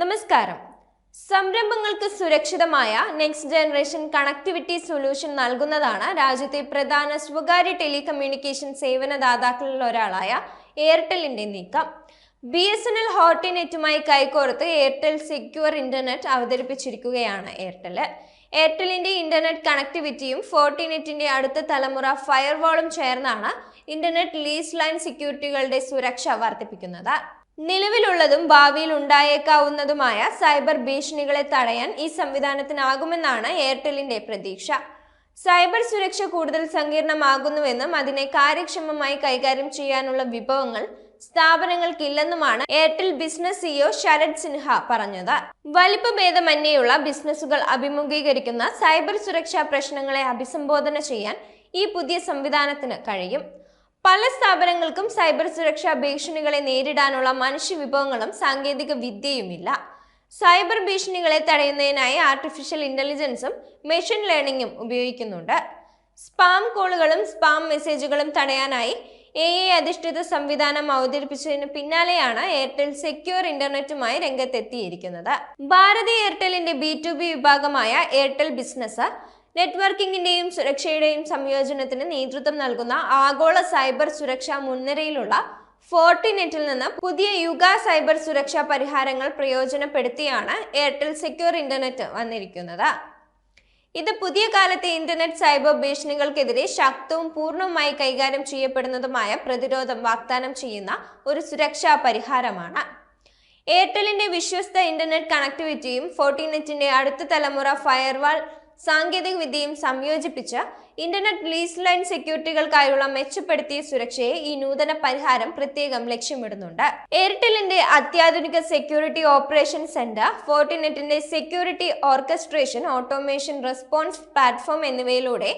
നമസ്കാരം. സംരംഭങ്ങൾക്ക് സുരക്ഷിതമായ നെക്സ്റ്റ് ജനറേഷൻ കണക്ടിവിറ്റി സൊല്യൂഷൻ നൽകുന്നതാണ് രാജ്യത്തെ പ്രധാന സ്വകാര്യ ടെലികമ്മ്യൂണിക്കേഷൻ സേവനദാതാക്കളിൽ ഒരാളായ എയർടെല്ലിന്റെ നീക്കം. ബി എസ് എൻ എൽ ഹോട്ടിനെറ്റുമായി കൈകോർത്ത് എയർടെൽ സെക്യൂർ ഇന്റർനെറ്റ് അവതരിപ്പിച്ചിരിക്കുകയാണ് എയർടെൽ എയർടെല്ലിന്റെ ഇന്റർനെറ്റ് കണക്ടിവിറ്റിയും ഫോർട്ടിനെറ്റിന്റെ അടുത്ത തലമുറ ഫയർവാളും ചേർന്നാണ് ഇന്റർനെറ്റ് ലീസ് ലൈൻ സെക്യൂരിറ്റികളുടെ സുരക്ഷ വർദ്ധിപ്പിക്കുന്നത്. നിലവിലുള്ളതും ഭാവിയിൽ ഉണ്ടായേക്കാവുന്നതുമായ സൈബർ ഭീഷണികളെ തടയാൻ ഈ സംവിധാനത്തിനാകുമെന്നാണ് എയർടെലിന്റെ പ്രതീക്ഷ. സൈബർ സുരക്ഷ കൂടുതൽ സങ്കീർണമാകുന്നുവെന്നും അതിനെ കാര്യക്ഷമമായി കൈകാര്യം ചെയ്യാനുള്ള വിഭവങ്ങൾ സ്ഥാപനങ്ങൾക്കില്ലെന്നുമാണ് Airtel business CEO Sharat Sinha പറഞ്ഞത്. വലിപ്പഭേദമന്യേയുള്ള ബിസിനസ്സുകൾ അഭിമുഖീകരിക്കുന്ന സൈബർ സുരക്ഷാ പ്രശ്നങ്ങളെ അഭിസംബോധന ചെയ്യാൻ ഈ പുതിയ സംവിധാനത്തിന് കഴിയും. പല സ്ഥാപനങ്ങൾക്കും സൈബർ സുരക്ഷാ ഭീഷണികളെ നേരിടാനുള്ള മനുഷ്യവിഭവങ്ങളും സാങ്കേതിക വിദ്യയുമില്ല. സൈബർ ഭീഷണികളെ തടയുന്നതിനായി ആർട്ടിഫിഷ്യൽ ഇന്റലിജൻസും മെഷീൻ ലേണിംഗും ഉപയോഗിക്കുന്നുണ്ട്. സ്പാം കോളുകളും സ്പാം മെസ്സേജുകളും തടയാനായി എ ഐ അധിഷ്ഠിത സംവിധാനം അവതരിപ്പിച്ചതിന് പിന്നാലെയാണ് എയർടെൽ സെക്യൂർ ഇന്റർനെറ്റുമായി രംഗത്തെത്തിയിരിക്കുന്നത്. ഭാരതി എയർടെലിന്റെ ബി ടു ബി വിഭാഗമായ എയർടെൽ ബിസിനസ് നെറ്റ്വർക്കിംഗിന്റെയും സുരക്ഷയുടെയും സംയോജനത്തിന് നേതൃത്വം നൽകുന്ന ആഗോള സൈബർ സുരക്ഷാ മുൻനിരയിലുള്ള ഫോർട്ടിനെറ്റിൽ നിന്ന് പുതിയ യുഗ സൈബർ സുരക്ഷാ പരിഹാരങ്ങൾ പ്രയോജനപ്പെടുത്തിയാണ് എയർടെൽ സെക്യൂർ ഇന്റർനെറ്റ് വന്നിരിക്കുന്നത്. ഇത് പുതിയ കാലത്തെ ഇന്റർനെറ്റ് സൈബർ ഭീഷണികൾക്കെതിരെ ശക്തവും പൂർണമായി കൈകാര്യം ചെയ്യപ്പെടുന്നതുമായ പ്രതിരോധം വാഗ്ദാനം ചെയ്യുന്ന ഒരു സുരക്ഷാ പരിഹാരമാണ്. എയർടെലിന്റെ വിശ്വസ്ത ഇന്റർനെറ്റ് കണക്ടിവിറ്റിയും ഫോർട്ടിനെറ്റിന്റെ അടുത്ത തലമുറ ഫയർവാൾ സാങ്കേതിക വിദ്യയും സംയോജിപ്പിച്ച് ഇന്റർനെറ്റ് ലീസ് ലൈൻ സെക്യൂരിറ്റികൾക്കായുള്ള മെച്ചപ്പെടുത്തിയ സുരക്ഷയെ ഈ നൂതന പരിഹാരം പ്രത്യേകം ലക്ഷ്യമിടുന്നുണ്ട്. എയർടെലിന്റെ അത്യാധുനിക security operation centre ഫോർട്ടിനെറ്റിന്റെ security orchestration automation response platform എന്നിവയിലൂടെ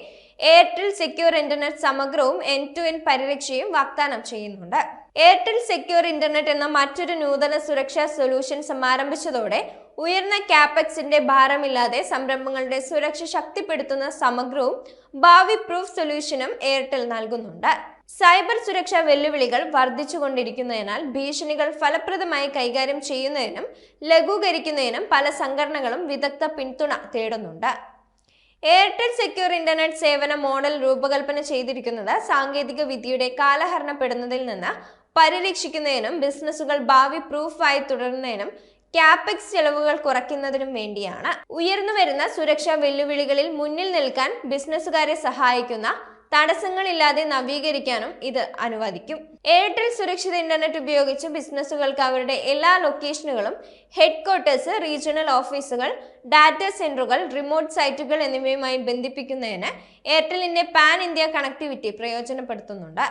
എയർടെൽ സെക്യൂർ ഇന്റർനെറ്റ് സമഗ്രവും എൻ ടു എൻ പരിരക്ഷയും വാഗ്ദാനം ചെയ്യുന്നുണ്ട്. എയർടെൽ സെക്യൂർ ഇന്റർനെറ്റ് എന്ന മറ്റൊരു നൂതന സുരക്ഷാ സൊല്യൂഷൻ സമാരംഭിച്ചതോടെ ഉയർന്ന ക്യാപെക്സിന്റെ ഭാരമില്ലാതെ സംരംഭങ്ങളുടെ സുരക്ഷ ശക്തിപ്പെടുത്തുന്ന സമഗ്രവും ഭാവി പ്രൂഫ് സൊല്യൂഷനും എയർടെൽ നൽകുന്നുണ്ട്. സൈബർ സുരക്ഷാ വെല്ലുവിളികൾ വർദ്ധിച്ചുകൊണ്ടിരിക്കുന്നതിനാൽ ഭീഷണികൾ ഫലപ്രദമായി കൈകാര്യം ചെയ്യുന്നതിനും ലഘൂകരിക്കുന്നതിനും പല സംഘടനകളും വിദഗ്ധ പിന്തുണ തേടുന്നുണ്ട്. എയർടെൽ സെക്യൂർ ഇന്റർനെറ്റ് സേവന മോഡൽ രൂപകൽപ്പന ചെയ്തിരിക്കുന്നത് സാങ്കേതിക വിദ്യയുടെ കാലഹരണപ്പെടുന്നതിൽ നിന്ന് പരിരക്ഷിക്കുന്നതിനും ബിസിനസ്സുകൾ ഭാവി പ്രൂഫായി തുടരുന്നതിനും ക്യാപെക്സ് ചെലവുകൾ കുറയ്ക്കുന്നതിനും വേണ്ടിയാണ്. ഉയർന്നു വരുന്ന സുരക്ഷാ വെല്ലുവിളികളിൽ മുന്നിൽ നിൽക്കാൻ ബിസിനസ്സുകാരെ സഹായിക്കുന്ന തടസ്സങ്ങളില്ലാതെ നവീകരിക്കാനും ഇത് അനുവദിക്കും. എയർടെൽ സുരക്ഷിത ഇന്റർനെറ്റ് ഉപയോഗിച്ച് ബിസിനസ്സുകൾക്ക് അവരുടെ എല്ലാ ലൊക്കേഷനുകളും ഹെഡ് ക്വാർട്ടേഴ്സ് റീജിയണൽ ഓഫീസുകൾ ഡാറ്റ സെന്ററുകൾ റിമോട്ട് സൈറ്റുകൾ എന്നിവയുമായി ബന്ധിപ്പിക്കുന്നതിന് എയർടെലിന്റെ പാൻ ഇന്ത്യ കണക്ടിവിറ്റി പ്രയോജനപ്പെടുത്തുന്നുണ്ട്.